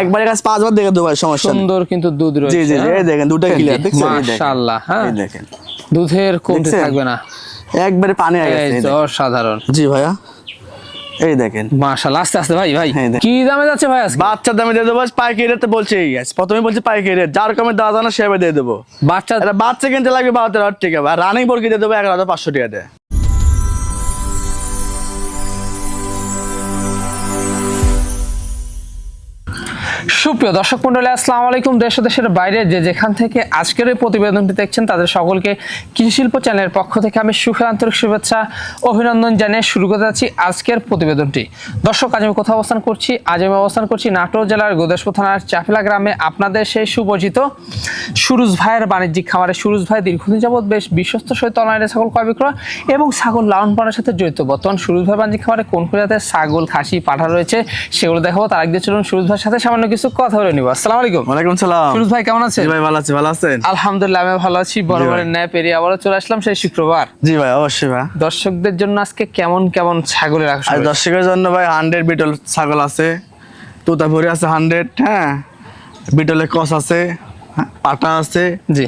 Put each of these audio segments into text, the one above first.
একবারে কাছে পাঁচবার দেখে দেবো সমস্যা সুন্দর কিন্তু দুধ রয়েছে জি জি? এই দেখেন ক্লিয়ার দেখছেন? মাশাআল্লাহ হ্যাঁ। দেখেন। দুধের কমতে থাকবে না। একবারে পানি অসাধারণ। জি ভাইয়া। এই দেখেন। মাশাআল্লাহ আস্তে আস্তে ভাই ভাই। কি দামে যাচ্ছে ভাই আজকে? বাচ্চার দামে দিয়ে দেবো পাইকারি রেটে বলছে প্রথমে বলছে পাইকারি রেট যার কমে দাদা না সেভাবে দিয়ে দেবো। বাচ্চা বাচ্চা কিনতে লাগবে বারো তেরো হাজার টাকা আর রানিং বর্গি দিয়ে দেবো এগারো হাজার পাঁচশো টাকা সুপ্রিয় দর্শক মন্ডলী, আসসালামু আলাইকুম। দেশ দেশের বাইরে যে যেখান থেকে আজকের এই প্রতিবেদনটি দেখছেন, তাদের সকলকে কৃষি শিল্প চ্যানেলের পক্ষ থেকে আমি সুখের আন্তরিক শুভেচ্ছা, অভিনন্দন জানিয়ে শুরু করতে যাচ্ছি আজকের প্রতিবেদনটি। দর্শক, আজ আমি কোথাও অবস্থান করছি? আজ আমি অবস্থান করছি নাটোর জেলার গোদাসপুর থানার চাফিলা গ্রামে। আপনাদের সেই সুপরিচিত সুরুজ ভাইয়ের বাণিজ্যিক খামারে সুরুজ ভাই দীর্ঘদিন যাবৎ বেশ বিশ্বস্ত সহিত অনলাইনে ছাগল ক্রয় বিক্রয় এবং ছাগল লালন পালনের সাথে জড়িত। বর্তমান সুরুজ ভাই বাণিজ্যিক খামারে কোন কোন জাতের ছাগল, খাসি, পাঠা রয়েছে সেগুলো দেখাবো। তার আগে চলুন সুরুজ ভাইয়ের সাথে সামান্য কিছু কথা বলে নিব। আসসালামু আলাইকুম। ওয়ালাইকুম সালাম। সুরুজ ভাই কেমন আছেন? জি ভাই ভালো আছি ভালো আছেন? আলহামদুলিল্লাহ আমি ভালো আছি। বরাবরের ন্যায় পেরিয়ে আবারও চলে আসলাম সেই শুক্রবার। জি ভাই অবশ্যই ভাই। দর্শকদের জন্য আজকে কেমন কেমন ছাগল রাখছো আকর্ষণ দর্শকের জন্য ভাই হান্ড্রেড বিটল ছাগল আছে। তোতা তোতাপুরি আছে হান্ড্রেড হ্যাঁ? বিটলে কস আছে হ্যাঁ, পাটা আছে। জি।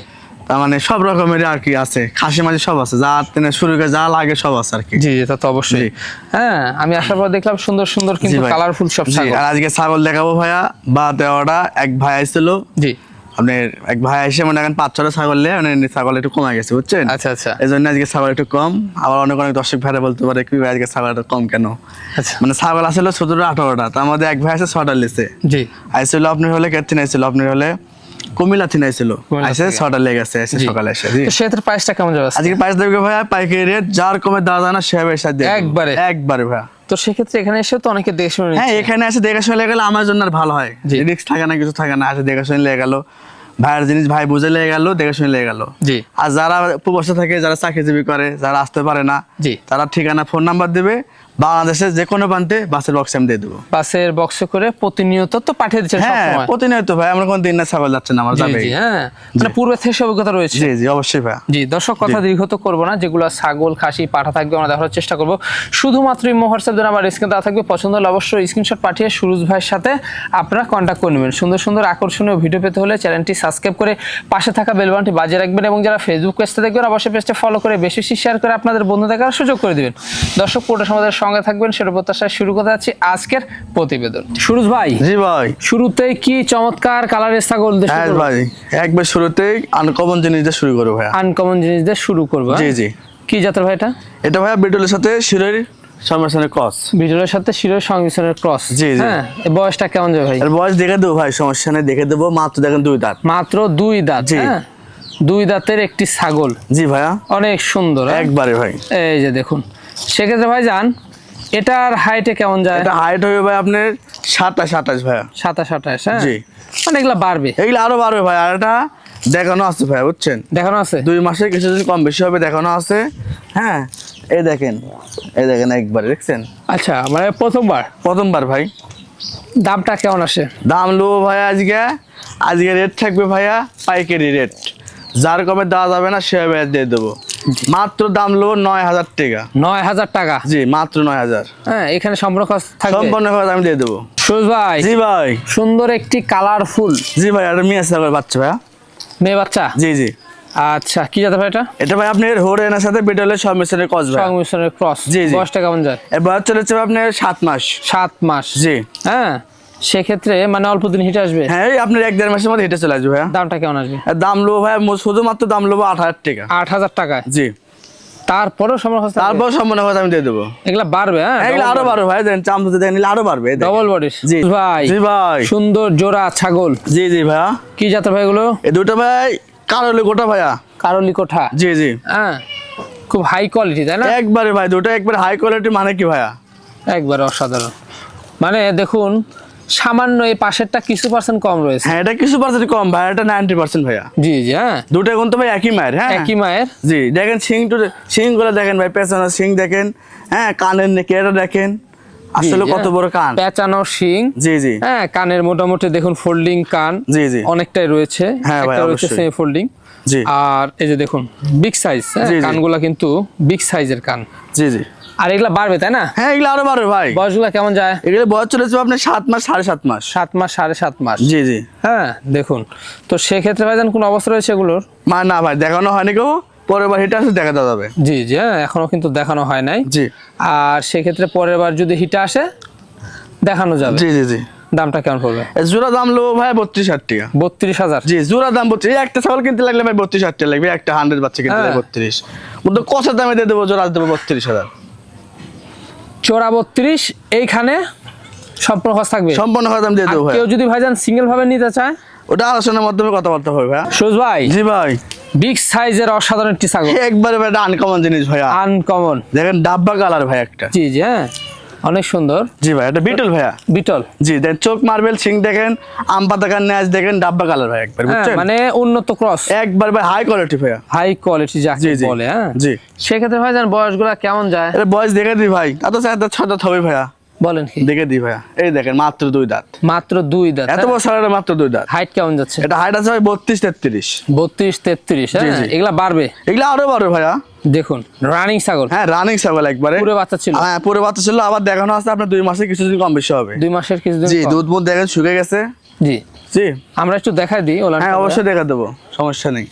তার মানে সব রকমের আর কি আছে। খাসি মাঝি সব আছে। যা তেনে শুরু করে যা লাগে সব আছে আর কি। জি তা তো অবশ্যই। হ্যাঁ আমি আসার পর দেখলাম সুন্দর সুন্দর কিন্তু কালারফুল সব ছাগল। আর আজকে ছাগল দেখাবো ভাইয়া। বা দেওয়াটা এক ভাই আইছিল। জি। আপনার এক ভাই এসে মনে করেন পাঁচ ছটা ছাগল নিয়ে মানে ছাগল একটু কমে গেছে বুঝছেন? আচ্ছা আচ্ছা। এই জন্য আজকে ছাগল একটু কম। আবার অনেক অনেক দর্শক ভাইরা বলতে পারে কি ভাই আজকে ছাগল কম কেন? আচ্ছা। মানে ছাগল আসলে সতেরো আঠারোটা তার মধ্যে এক ভাই আছে ছটা লিছে জি। আইছিল আপনার হলে কেতিন আইছিল আপনার হলে। কুমিল্লা থিন আইছিল। আইসে ছটা লেগে আছে আইসে সকালে এসে সেটার প্রাইসটা কেমন যাবে আজকে? আজকে দেবে ভাইয়া পাইকারি রেট যার কমে দাদা না সে ভাই সাথে একবারে? একবারে ভাইয়া। তো সেক্ষেত্রে এখানে এসেও তো অনেকে দেখে শুনে হ্যাঁ এখানে এসে দেখে শুনে গেলে আমার জন্য আর ভালো হয়। থাকে না কিছু থাকে না দেখে শুনে লেগে গেল। ভাইয়ের জিনিস ভাই বুঝে লেগে গেল দেখে শুনে লেগে গেল। জি। আর যারা প্রবাসে থাকে যারা চাকরিজীবী করে যারা আসতে পারে না জি। তারা ঠিকানা ফোন নাম্বার দেবে বাংলাদেশের যে কোনো প্রান্তে বাসের বক্সে আমি দিয়ে দেবো। বাসের বক্সে করে প্রতিনিয়ত তো পাঠিয়ে দিচ্ছেন হ্যাঁ প্রতিনিয়ত ভাই আমরা কোন দিন না ছাগল যাচ্ছে না আমার যাবে হ্যাঁ। মানে পূর্বে থেকে অভিজ্ঞতা রয়েছে। জি জি অবশ্যই ভাই। জি দর্শক কথা দীর্ঘত করব না যেগুলো ছাগল খাসি পাঠা থাকবে আমরা দেখার চেষ্টা করব। শুধুমাত্র হোয়াটসঅ্যাপ আমার স্ক্রিন দেওয়া থাকবে। পছন্দ হলে অবশ্যই স্ক্রিনশট পাঠিয়ে সুরজ ভাইয়ের সাথে আপনারা কন্ট্যাক্ট করে নেবেন। সুন্দর সুন্দর আকর্ষণীয় ভিডিও পেতে হলে চ্যানেলটি সাবস্ক্রাইব করে পাশে থাকা বেলবানটি বাজিয়ে রাখবেন এবং যারা ফেসবুক পেজটা দেখবেন অবশ্যই পেজটা ফলো করে বেশি বেশি শেয়ার করে আপনাদের বন্ধু দেখার সুযোগ করে দিবেন। দর্শক পুরোটা সমাজের সঙ্গে থাকবেন সেটা প্রত্যাশায় শুরু করতে যাচ্ছি আজকের প্রতিবেদন। সুরজ ভাই জি ভাই। শুরুতেই কি চমৎকার কালারের ছাগল হ্যাঁ ভাই একবার শুরুতেই আনকমন জিনিস দিয়ে শুরু করব ভাই আনকমন জিনিস দিয়ে শুরু করব জি? জি। কি জাতের ভাই এটা? এটা ভাইয়া বিটলের সাথে শিরের সম্মেশনের ক্রস ভিডিওর সাথে শিরোর সংমিশ্রণের ক্রস জি, জি। হ্যাঁ? বয়সটা কেমন যাবে ভাই? আর বয়স দেখে দেবো ভাই সমস্যা নেই দেখে দেবো মাত্র দেখেন দুই দাঁত। মাত্র দুই দাঁত জি। হ্যাঁ? দুই দাঁতের একটি ছাগল। জি ভাইয়া। অনেক সুন্দর হ্যাঁ? একবারে ভাই। এই যে দেখুন সেক্ষেত্রে ভাই যান এটার হাইটে কেমন যায়? এটা হাইট হবে ভাই আপনার সাতাশ আঠাশ ভাইয়া। সাতাশ আঠাশ হ্যাঁ? জি। মানে এগুলা বাড়বে। এগুলো আরও বাড়বে ভাই আর এটা দেখানো আছে ভাই বুঝছেন? দেখানো আছে? দুই মাসে কিছুদিন কম বেশি হবে দেখানো আছে। হ্যাঁ এই দেখেন এই দেখেন একবার দেখছেন? আচ্ছা মানে প্রথমবার? প্রথমবার ভাই। দামটা কেমন আসে? দাম লো ভাই আজকে। আজকে রেট থাকবে ভাইয়া পাইকারি রেট যার কমে দেওয়া যাবে না সে দিয়ে দেবো। মাত্র দাম লো নয় হাজার টাকা। নয় হাজার টাকা? জি মাত্র নয় হাজার। হ্যাঁ এখানে সম্পর্ক থাকবে। সম্পূর্ণ খরচ আমি দিয়ে দেবো। সুজ ভাই জি ভাই। সুন্দর একটি কালারফুল জি ভাই এটা মেয়ে ছাগল বাচ্চা ভাইয়া। মেয়ে বাচ্চা? জি জি। আচ্ছা কি জাতের ভাই এটা? এটা ভাই আপনার হরিয়ানার সাথে বিটলের সব মিশ্রণের কস ভাই। সংমিশ্রণের ক্রস জি, জি। বয়সটা কেমন যায় বয়স চলেছে আপনার সাত মাস। সাত মাস। জি। হ্যাঁ? সেক্ষেত্রে মানে অল্প দিন হিটে আসবে? হ্যাঁ আপনার এক দেড় মাসের মধ্যে হেঁটে চলে আসবে ভাইয়া। দামটা কেমন আসবে? দাম লো ভাই শুধুমাত্র দাম লোবো আট হাজার টাকা। আট হাজার টাকায় জি। তারপরেও তারপর আমি দিয়ে দেবো। এগুলা বাড়বে হ্যাঁ? এগুলো আরও বাড়বে ভাই দেন নিলে আরও বাড়বে ডবল বডির জি। ভাই জি ভাই। সুন্দর জোড়া ছাগল। জি জি ভাইয়া। কি জাতের ভাই এগুলো? এই দুটো ভাই কারও গোটা ভাইয়া। কারলি কোঠা। জি জি। হ্যাঁ খুব হাই কোয়ালিটি তাই না? একবারে ভাই দুটো একবারে হাই কোয়ালিটি মানে কি ভাইয়া? একবারে অসাধারণ। মানে দেখুন সামান্য এই পাশেরটা কিছু পার্সেন্ট কম রয়েছে। হ্যাঁ এটা কিছু পার্সেন্ট কম ভাই এটা নাইনটি পার্সেন্ট ভাইয়া। জি জি হ্যাঁ। দুটো এখন তো ভাই একই মায়ের হ্যাঁ। একই মায়ের। জি দেখেন সিং টু সিংগুলো দেখেন ভাই পেছনে সিং দেখেন হ্যাঁ কানের নেকেটা দেখেন আসলে কত হ্যাঁ। বড় কান। পেঁচানো শিং। জি জি। হ্যাঁ কানের মোটামুটি দেখুন ফোল্ডিং কান জি জি। অনেকটাই রয়েছে। হ্যাঁ ভাই, রয়েছে সেমি ফোল্ডিং জি। আর এই যে দেখুন বিগ সাইজ জি, জি। কানগুলা কিন্তু বিগ সাইজের কান। জি জি। আর এগুলা বাড়বে তাই না? হ্যাঁ এগুলো আরও বাড়বে ভাই। বয়সগুলা কেমন যায়? এগুলো বয়স চলেছে আপনার সাত মাস সাড়ে সাত মাস। সাত মাস সাড়ে সাত মাস। জি জি। হ্যাঁ দেখুন। তো সেক্ষেত্রে ভাইজান কোন অবস্থা রয়েছে এগুলোর? মা না ভাই দেখানো হয়নি কেউ পরের বার হিটা আসলে দেখা যাবে। জি জি হ্যাঁ এখনও কিন্তু দেখানো হয় নাই। জি। আর সেক্ষেত্রে পরের বার যদি হিটা আসে দেখানো যাবে। জি জি জি। দামটা কেমন পড়বে? জোড়া দাম লো ভাই বত্রিশ হাজার টাকা। বত্রিশ হাজার? জি জোড়া দাম বত্রিশ। একটা ছাগল কিনতে লাগলে ভাই বত্রিশ হাজার টাকা লাগবে একটা হান্ড্রেড বাচ্চা কিনতে লাগবে হ্যাঁ। বত্রিশ। কিন্তু কষার দামে দিয়ে দেবো জোড়া দেবো বত্রিশ হাজার। চোরা বত্রিশ এইখানে সম্পূর্ণ খরচ থাকবে। সম্পূর্ণ খরচ আমি দিয়ে দেবো কেউ যদি ভাইজান সিঙ্গেল ভাবে নিতে চায়? ওটা আলোচনার মাধ্যমে কথাবার্তা হবে ভাই সুজ ভাই জি ভাই। বিগ সাইজের অসাধারণ একটি ছাগল। একবারে ভাই আনকমন জিনিস ভাইয়া। আনকমন দেখেন ডাব্বা কালার ভাই একটা। জি জি হ্যাঁ। অনেক সুন্দর। জি ভাই এটা বিটল ভাইয়া। বিটল জি দেখেন চোখ মার্বেল সিং দেখেন আম পাতাকার ন্যাচ দেখেন ডাব্বা কালার ভাই একবার হ্যাঁ বুঝছেন? মানে উন্নত ক্রস একবার ভাই হাই কোয়ালিটি ভাইয়া। হাই কোয়ালিটি যাকে। বলে হ্যাঁ? জি। সেক্ষেত্রে ভাইজান বয়সগুলা কেমন যায়? এটা বয়স দেখে দিই ভাই তা তো চার দাঁত ছয় দাঁত হবে ভাইয়া। বলেন কি? দেখে দি ভাইয়া। এই দেখেন মাত্র দুই দাঁত। মাত্র দুই দাঁত এত বছর এটা মাত্র দুই দাঁত। হাইট কেমন যাচ্ছে? এটা হাইট আছে ভাই বত্রিশ তেত্রিশ। বত্রিশ তেত্রিশ হ্যাঁ? এগুলা বাড়বে? এগুলা আরও বাড়বে ভাইয়া। দেখুন রানিং ছাগল। হ্যাঁ রানিং ছাগল একবারে। পুরো বাচ্চা ছিল। হ্যাঁ পুরো বাচ্চা ছিল আবার দেখানো আছে আপনার দুই মাসে কিছুদিন কম বেশি হবে। দুই মাসের কিছুদিন জি। দুধ মুধ দেখেন শুকে গেছে। জি। জি। আমরা একটু দেখা দিই হ্যাঁ অবশ্যই দেখা দেবো সমস্যা নেই।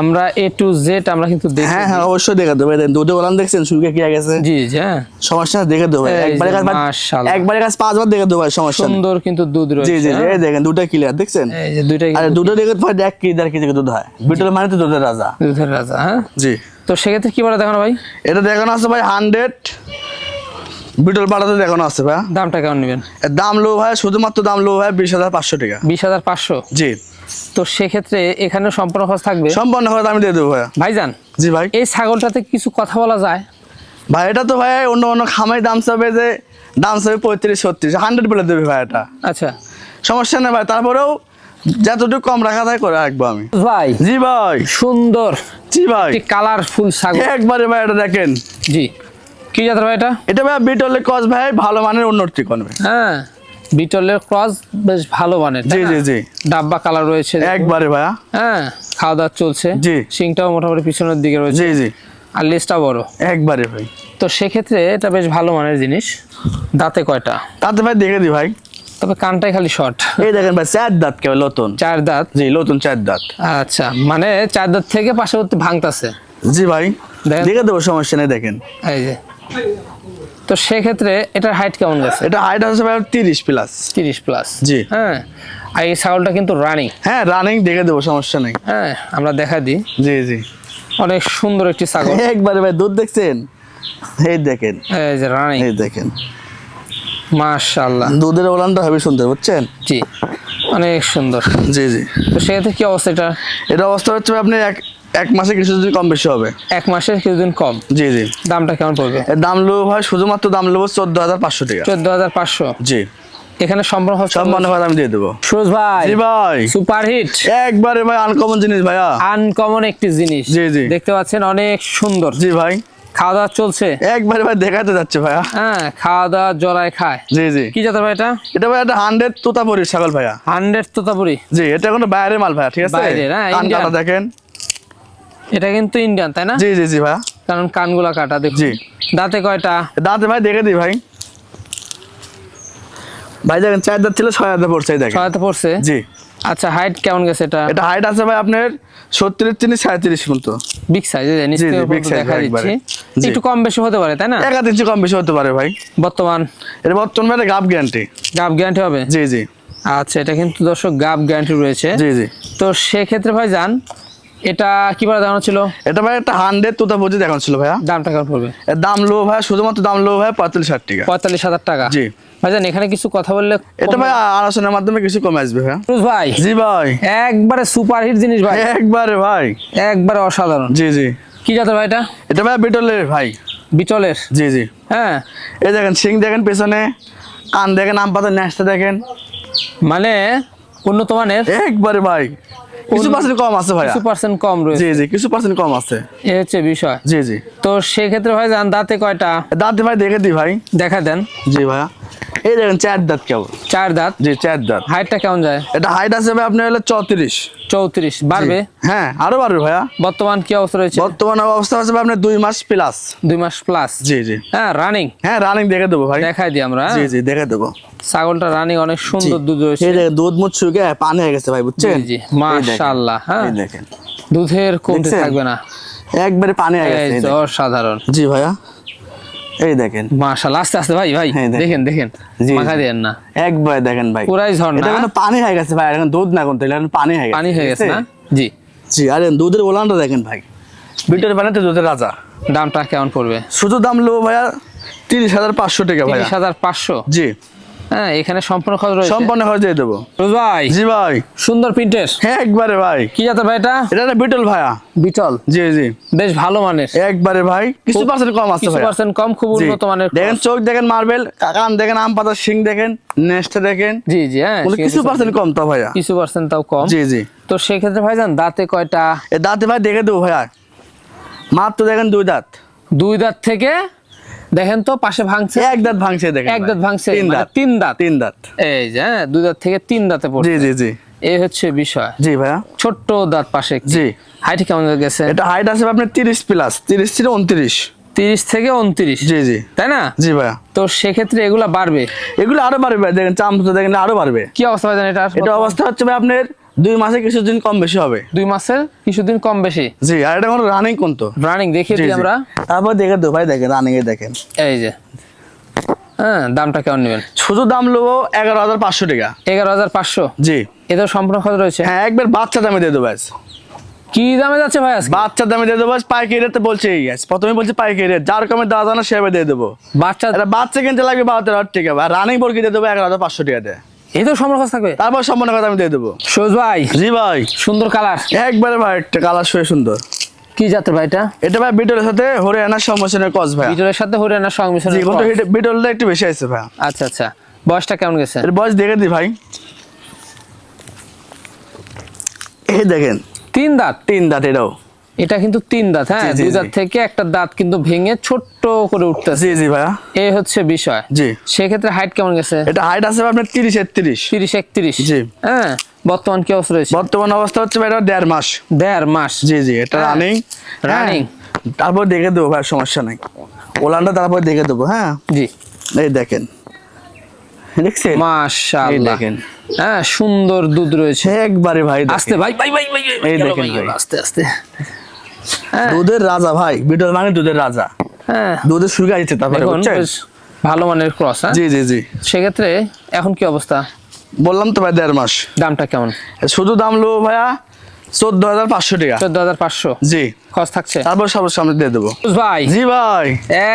আমরা এ টু জেড আমরা কিন্তু দেখি। হ্যাঁ হ্যাঁ অবশ্যই দেখা দেবো। দুধে ওলান দেখছেন শুকে কি গেছে জি জি হ্যাঁ। সমস্যা দেখে দেবো একবারে কাজ মাশাআল্লাহ। একবারে কাজ পাঁচবার দেখে দেবো ভাই, সমস্যা সুন্দর কিন্তু দুধ রয়েছে জি জি, হ্যাঁ? এই দেখেন দুটো ক্লিয়ার দেখছেন? এই যে দুইটাই আরে দুটো দেখে ভাই এক কেজি দেড় কেজি দুধ হয়। বিটল মানে তো দুধের রাজা। দুধের রাজা হ্যাঁ? জি। তো সেক্ষেত্রে কি বলে দেখানো ভাই? এটা দেখানো আছে ভাই হান্ড্রেড। বিটল পাড়াতে দেখানো আছে ভাই। দামটা কেমন নেবেন? দাম লো ভাই শুধুমাত্র দাম লো ভাই বিশ হাজার পাঁচশো টাকা। বিশ হাজার পাঁচশো? জি। তো সেক্ষেত্রে এখানে সম্পূর্ণ খরচ থাকবে? সম্পন্ন করে আমি দিয়ে দেবো ভাই ভাইজান জি ভাই। এই ছাগলটাতে কিছু কথা বলা যায়? ভাই এটা তো ভাই অন্য অন্য খামাই দাম চাবে যে দাম চাবে পঁয়ত্রিশ ছত্রিশ হান্ড্রেড বলে দেবে ভাই এটা। আচ্ছা। সমস্যা নেই ভাই তারপরেও যতটুকু কম রাখা যায় করে রাখব আমি। ভাই জি ভাই। সুন্দর। জি ভাই। কালারফুল ছাগল। একবারে ভাই এটা দেখেন। জি। কি জাতের ভাই এটা? এটা ভাই বিটলে কস ভাই ভালো মানের উন্নতি করবে হ্যাঁ। বিটলের ক্রস বেশ ভালো মানের জি জি জি। ডাব্বা কালার রয়েছে। একবারে ভাইয়া। হ্যাঁ খাওয়া দাওয়া চলছে। জি। সিংটাও মোটামুটি পিছনের দিকে রয়েছে। জি জি। আর লেজটা বড়। একবারে ভাই। তো সেক্ষেত্রে এটা বেশ ভালো মানের জিনিস। দাঁতে কয়টা? দাঁতে ভাই দেখে দি ভাই। তবে কানটাই খালি শর্ট। এই দেখেন ভাই চার দাঁত কেবল নতুন চার দাঁত? জি নতুন চার দাঁত। আচ্ছা মানে চার দাঁত থেকে পার্শ্ববর্তী ভাঙতাছে। জি ভাই। দেখে দেবো সমস্যা নেই দেখেন। এই যে। তো সেক্ষেত্রে এটার হাইট কেমন গেছে? এটা হাইট আছে ভাই তিরিশ প্লাস তিরিশ প্লাস জি। হ্যাঁ। আর এই ছাগলটা কিন্তু রানিং হ্যাঁ রানিং দেখে দেবো সমস্যা নেই। হ্যাঁ আমরা দেখা দিই। জি জি। অনেক সুন্দর একটি ছাগল। একবারে ভাই দুধ দেখছেন? এই দেখেন। এই যে রানিং এই দেখেন। মাশাআল্লাহ। দুধের ওলানটা হবে সুন্দর বুঝছেন? জি। অনেক সুন্দর। জি জি। তো সেক্ষেত্রে কি অবস্থা এটা? এটা অবস্থা হচ্ছে ভাই আপনি এক এক মাসে কিছু যদি কম বেশি হবে। এক মাসের কিছুদিন কম? জি জি। দামটা কেমন পড়বে? দাম নেব ভাই শুধুমাত্র দাম নেব চোদ্দ হাজার পাঁচশো টাকা। চোদ্দ হাজার পাঁচশো? জি। এখানে সম্পূর্ণ মনে হয় আমি দিয়ে দেবো। সুরজ ভাই জি ভাই। Super hit. একবারে ভাই আনকমন জিনিস ভাইয়া। আনকমন একটি জিনিস। জি, জি। দেখতে পাচ্ছেন অনেক সুন্দর। জি ভাই। খাওয়া দাওয়া চলছে? একবারে ভাই দেখাতে যাচ্ছে ভাইয়া। হ্যাঁ খাওয়া দাওয়া জড়ায় খায়। জি জি। কি জাতের ভাই এটা? এটা ভাই একটা হান্ড্রেড তোতাপুরি ছাগল ভাইয়া। হান্ড্রেড তোতাপুরি? জি এটা কোনো বাইরের মাল ভাইয়া ঠিক আছে? বাইরের, হ্যাঁ, দেখেন। এটা কিন্তু ইন্ডিয়ান তাই না? জি জি জি ভাইয়া। কারণ কানগুলা কাটা দেখুন। জি। দাঁতে কয়টা? দাঁতে ভাই দেখে দিই ভাই। ভাই দেখেন চার দাঁত ছিল ছয় হাজার পড়ছে দেখেন। ছয়াতে পড়ছে? জি। আচ্ছা হাইট কেমন গেছে এটা? এটা হাইট আছে ভাই আপনার সত্তরের তিনি সাঁত্রিশ মতো বিগ সাইজ থেকে দেখা। একটু কম বেশি হতে পারে তাই না? এক হাত ইঞ্চি কম বেশি হতে পারে ভাই। বর্তমান? এটা বর্তমান মানে গাব গ্যারান্টি গাব গ্যারান্টি হবে? জি জি। আচ্ছা এটা কিন্তু দর্শক গাব গ্যারান্টি রয়েছে। জি জি। তো সেক্ষেত্রে ভাই যান এটা কি বলে দেখানো ছিল? এটা ভাই একটা হান্ড্রেড তোতা বুঝি দেখানো ছিল ভাইয়া। দামটা কেমন পড়বে? এর দাম লো ভাই শুধুমাত্র দাম লো ভাই পঁয়তাল্লিশ ষাট টাকা। পঁয়তাল্লিশ হাজার টাকা? জি। ভাইজান এখানে কিছু কথা বললে এটা ভাই আলোচনার মাধ্যমে কিছু কমে আসবে ফিরোজ ভাই জি ভাই। একবারে সুপার হিট জিনিস ভাই। একবারে ভাই। একবারে অসাধারণ। জি জি। কি জাতের ভাই এটা? এটা ভাই বিটলের ভাই। বিটলের? জি জি। হ্যাঁ। এই দেখেন সিং দেখেন পেছনে কান দেখেন আম পাতা ন্যাসটা দেখেন। মানে উন্নত মানের? একবারে ভাই। কিছু পার্সেন্ট কম আছে ভাইয়া? কিছু পার্সেন্ট কম রয়েছে। জি জি কিছু পার্সেন্ট কম আছে। এই হচ্ছে বিষয়। জি জি। তো সেক্ষেত্রে ভাই যান দাঁতে কয়টা? দাঁতে ভাই দেখে দিই ভাই। দেখা দেন। জি ভাইয়া। এই দেখেন চার দাঁত কেমন চার দাঁত? জি চার দাঁত। হাইটটা কেমন যায়? এটা হাইট আছে ভাই আপনার হলো চৌত্রিশ। চৌত্রিশ। বাড়বে? হ্যাঁ আরও বাড়বে ভাইয়া। বর্তমান কি অবস্থা রয়েছে? বর্তমান অবস্থা আছে ভাই আপনার দুই মাস প্লাস দুই মাস প্লাস জি জি। হ্যাঁ রানিং হ্যাঁ রানিং দেখে দেবো ভাই। দেখাই দিই আমরা হ্যাঁ? জি জি দেখে দেবো। ছাগলটা রানিং অনেক সুন্দর দুধ রয়েছে। এই দেখেন দুধ মুখ শুকে পানি হয়ে গেছে ভাই বুঝছেন? জি মাশাআল্লাহ হ্যাঁ। দেখেন। দুধের কমতে থাকবে না। একবারে পানি হয়ে গেছে এই তো দেখেন। সাধারণ জি ভাইয়া। এই দেখেন। মাশাআল্লাহ আস্তে আস্তে ভাই ভাই হ্যাঁ, দেখেন। দেখেন মাখা দেন না। একবার দেখেন ভাই। পুরাই ঝর্ণা। এটা কিন্তু পানি হয়ে গেছে ভাই এখন দুধ না কোন এখন পানি হয়ে গেছে পানি হয়ে গেছে না? জি। জি আরে দুধের ওলানটা দেখেন ভাই। বিটের পানিতে দুধের রাজা। দামটা কেমন পড়বে? শুধু দাম লো ভাইয়া তিরিশ হাজার পাঁচশো টাকা ভাই তিরিশ হাজার পাঁচশো? জি। হ্যাঁ এখানে সম্পূর্ণ খরচ রয়েছে। সম্পন্ন হয়ে দিয়ে দেবো। ভাই জি ভাই। সুন্দর প্রিন্টের হ্যাঁ একবারে ভাই। কি জাতের ভাই এটা? এটা বিটল ভাইয়া? বিটল। জি জি। বেশ ভালো মানের। একবারে ভাই কিছু পার্সেন্ট কম আছে কিছু পার্সেন্ট কম খুব উন্নত মানের দেখেন চোখ দেখেন মার্বেল কান দেখেন আম পাতার শিং দেখেন নেস্ট দেখেন। জি জি হ্যাঁ কিছু পার্সেন্ট কম তো ভাইয়া। কিছু পার্সেন্ট তাও কম। জি জি। তো সেক্ষেত্রে ভাইজান দাঁতে কয়টা? এ দাঁতে ভাই দেখে দেবো ভাইয়া। মাত্র দেখেন দুই দাঁত। দুই দাঁত থেকে দেখেন তো পাশে ভাঙছে। এক দাঁত ভাঙছে দেখেন এক দাঁত ভাঙছে। তিন মানে দাঁত। তিন দাঁত। তিন দাঁত। এই যে হ্যাঁ দুই দাঁত থেকে তিন দাঁতে পড়ছে। জি জি জি। এই হচ্ছে বিষয়। জি ভাইয়া। ছোট্ট দাঁত পাশে জি। হাইট কেমন গেছে? এটা হাইট আছে আপনার তিরিশ প্লাস তিরিশ থেকে উনত্রিশ। তিরিশ থেকে উনত্রিশ। জি জি। তাই না? জি ভাইয়া। তো সেক্ষেত্রে এগুলা বাড়বে? এগুলো আরও বাড়বে ভাই। দেখেন চামচা দেখেন আরও বাড়বে। কি অবস্থা ভাইজান এটা? এটা অবস্থা হচ্ছে ভাই আপনার দুই মাসে কিছুদিন কম বেশি হবে। দুই মাসের কিছুদিন কম বেশি? জি আর এটা কোনো রানিং কোন তো? রানিং দেখিয়ে দিই আমরা। তারপর দেখে দেবো ভাই দেখেন রানিং এ দেখেন। এই যে। হ্যাঁ দামটা কেমন নেবেন? শুধু দাম নেব এগারো হাজার পাঁচশো টাকা। এগারো হাজার পাঁচশো? জি। এতেও সম্পূর্ণ খরচ রয়েছে? হ্যাঁ একবার বাচ্চা দামে দিয়ে দেবো কি দামে যাচ্ছে ভাই আজকে? বাচ্চা দামে দিয়ে দেবো পাইকারি রেট বলছে প্রথমে বলছে পাইকারি রেট। যার কমে দেওয়া জানা সেভাবে দিয়ে দেবো। বাচ্চা বাচ্চা কিনতে লাগবে বারো তেরো হাজার টাকা। আর রানিং বর্গি দিয়ে দেবো এগারো হাজার পাঁচশো টাকা দিয়ে এতেও সম্পূর্ণ খরচ থাকবে। তারপর সম্পূর্ণ কথা আমি দিয়ে দেবো। সৌজ ভাই। জি ভাই। সুন্দর কালার। একবারে ভাই একটা কালার শুয়ে সুন্দর। কি জাতের ভাই এটা? এটা ভাই বিটলের সাথে হরিয়ানার সম্মোচনের কস ভাই। বিটলের সাথে হরিয়ানার সংমিশ্রণ জি কিন্তু বিটলটা একটু বেশি আছে ভাই। আচ্ছা আচ্ছা। বয়সটা কেমন গেছে? এর বয়স দেখে দি ভাই। এই দেখেন। তিন দাঁত? তিন দাঁত এটাও। এটা কিন্তু তিন দাঁত হ্যাঁ? দুই দাঁত থেকে একটা দাঁত কিন্তু ভেঙে ছোট্ট করে উঠতেছে। জি জি ভাইয়া। এই হচ্ছে বিষয়। জি। সেক্ষেত্রে হাইট কেমন গেছে? এটা হাইট আছে আপনার তিরিশ একত্রিশ। তিরিশ একত্রিশ। জি। হ্যাঁ? বর্তমান কি অবস্থা রয়েছে? বর্তমান অবস্থা হচ্ছে ভাই এটা দেড় মাস। দেড় মাস। জি জি এটা হ্যাঁ। রানিং তারপর দেখে দেবো ভাই সমস্যা নাই। ওলানটা তারপর দেখে দেবো হ্যাঁ? জি। এই দেখেন। দেখছেন? এই মাশাআল্লাহ। দেখেন। হ্যাঁ সুন্দর দুধ রয়েছে। একবারে ভাই। আস্তে ভাই ভাই ভাই ভাই এই দেখেন ভাই, আস্তে আস্তে। হ্যাঁ দুধের রাজা ভাই বিটল মানে দুধের রাজা। হ্যাঁ। দুধের সুগা দিচ্ছে তারপরে ভালো মানের ক্রস হ্যাঁ? জি জি জি। সেক্ষেত্রে এখন কি অবস্থা? বললাম তো ভাই দেড় মাস। দামটা কেমন? শুধু দাম লো ভাইয়া চোদ্দ হাজার পাঁচশো টাকা। চোদ্দ হাজার পাঁচশো? জি। খরচ থাকছে? তারপর সব সামনে দিয়ে দেবো। ভাই। জি ভাই।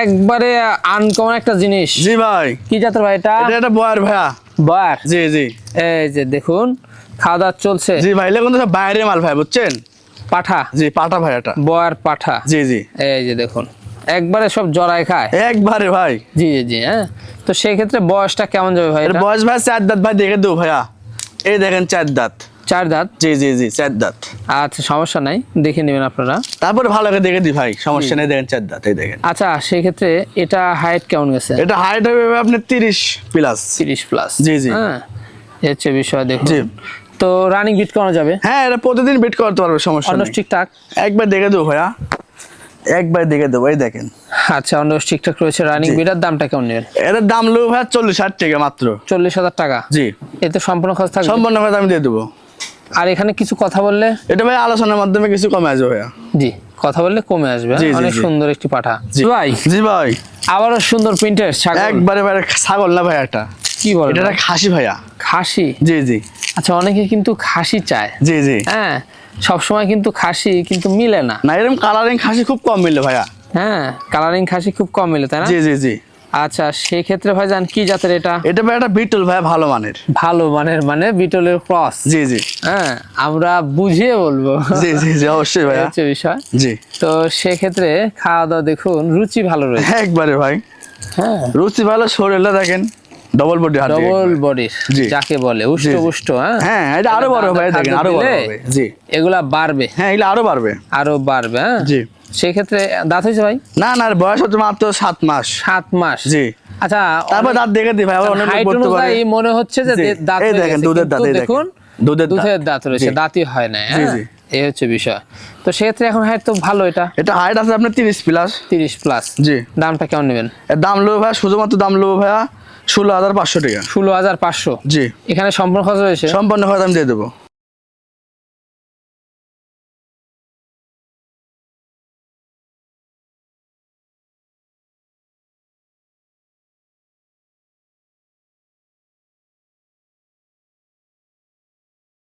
একবারে আনকমন একটা জিনিস। জি ভাই। কি জাতের ভাই এটা? এটা একটা বয়ার ভাইয়া। বার জি জি। এই যে দেখুন খাওয়া দাওয়া চলছে। জি ভাই এগুলো কিন্তু বাইরে মাল ভাই বুঝছেন? পাঠা? জি পাঠা ভাই এটা। বয়ার পাঠা? জি জি। এই যে দেখুন একবারে সব জড়ায় খায়। একবারে ভাই। জি জি জি হ্যাঁ? তো সেই ক্ষেত্রে বয়সটা কেমন যাবে ভাই এটা? বয়স ভাই চার দাঁত ভাই দেখে দেবো ভাইয়া। এই দেখেন চার দাঁত। চার দাঁত? জি জি জি চার দাঁত। আচ্ছা সমস্যা নাই দেখে নেবেন আপনারা। তারপরে ভালো করে দেখে দি ভাই সমস্যা নেই দেখেন চার দাঁত এই দেখেন। আচ্ছা সেই ক্ষেত্রে এটা হাইট কেমন গেছে? এটা হাইট হবে আপনার তিরিশ প্লাস তিরিশ প্লাস জি, জি। হ্যাঁ? হচ্ছে বিষয় দেখুন। তো রানিং বিট করানো যাবে। হ্যাঁ এটা প্রতিদিন বিট করতে পারবে সমস্যা নেই। ঠিকঠাক একবার দেখে দেবো ভাইয়া। একবার দেখে দেবো এই দেখেন। আচ্ছা অন্য ঠিকঠাক রয়েছে রানিং। বিটার দামটা কেমন নেবেন? এটার দাম লো ভাইয়া চল্লিশ হাজার টাকা মাত্র। চল্লিশ হাজার টাকা? জি। এতে সম্পূর্ণ খরচ থাকবে? সম্পূর্ণ ভাই আমি দিয়ে দেবো। আর এখানে কিছু কথা বললে? এটা ভাই আলোচনার মাধ্যমে কিছু কমে আসবে ভাইয়া। জি কথা বললে কমে আসবে। অনেক সুন্দর একটি পাঠা। জি। ভাই জি ভাই। আবারও সুন্দর প্রিন্টের ছাগল একবারে ছাগল না ভাই এটা? কি বলেন এটা ভাই? খাসি ভাইয়া। খাসি? জি জি। আচ্ছা অনেকে কিন্তু খাসি চায়। জি জি। হ্যাঁ সবসময় কিন্তু খাসি কিন্তু মিলে না। না এরকম কালারিং খাসি খুব কম মিলে ভাইয়া। হ্যাঁ কালারিং খাসি খুব কম মিলে তাই না? জি জি জি। আচ্ছা সেই ক্ষেত্রে ভাই জান কি জাতের এটা? এটা ভাই একটা বিটল ভাইয়া ভালো মানের। ভালো মানের মানে বিটলের ক্রস। জি জি। হ্যাঁ আমরা বুঝিয়ে বলব। জি জি জি অবশ্যই ভাইয়া। হচ্ছে বিষয়। জি। তো সেক্ষেত্রে খাওয়া দাওয়া দেখুন রুচি ভালো রয়েছে। একবারে ভাই। হ্যাঁ। রুচি ভালো শরীরটা দেখেন। ডবল বডি ডবল বডির জি। যাকে বলে। উষ্ট জি, জি। পুষ্ট হ্যাঁ? হ্যাঁ এটা আরও বড় ভাই দেখেন আরও বড় হবে। জি। এগুলা বাড়বে। হ্যাঁ এগুলো আরও বাড়বে। আরও বাড়বে হ্যাঁ? জি। সেক্ষেত্রে দাঁত হয়েছে ভাই? না না বয়স হচ্ছে মাত্র সাত মাস। সাত মাস। জি। আচ্ছা তারপর দাঁত দেখে দিই ভাই অনেক বলতে পারে। মনে হচ্ছে যে জি, দাঁত দেখেন, দুধের দাঁত, দেখেন। দুধের দুধের দাঁত রয়েছে দাঁতই হয় না হ্যাঁ? জি। এই হচ্ছে বিষয়। তো সেক্ষেত্রে এখন হাইট তো ভালো এটা। এটা হাইট আছে আপনার তিরিশ প্লাস তিরিশ প্লাস জি। দামটা কেমন নেবেন? দাম নেব ভাই শুধুমাত্র দাম নেব ভাইয়া ষোলো হাজার পাঁচশো টাকা। ষোলো হাজার পাঁচশো। জি। এখানে সম্পূর্ণ খরচ রয়েছে? সম্পূর্ণ খরচ আমি দিয়ে দেবো।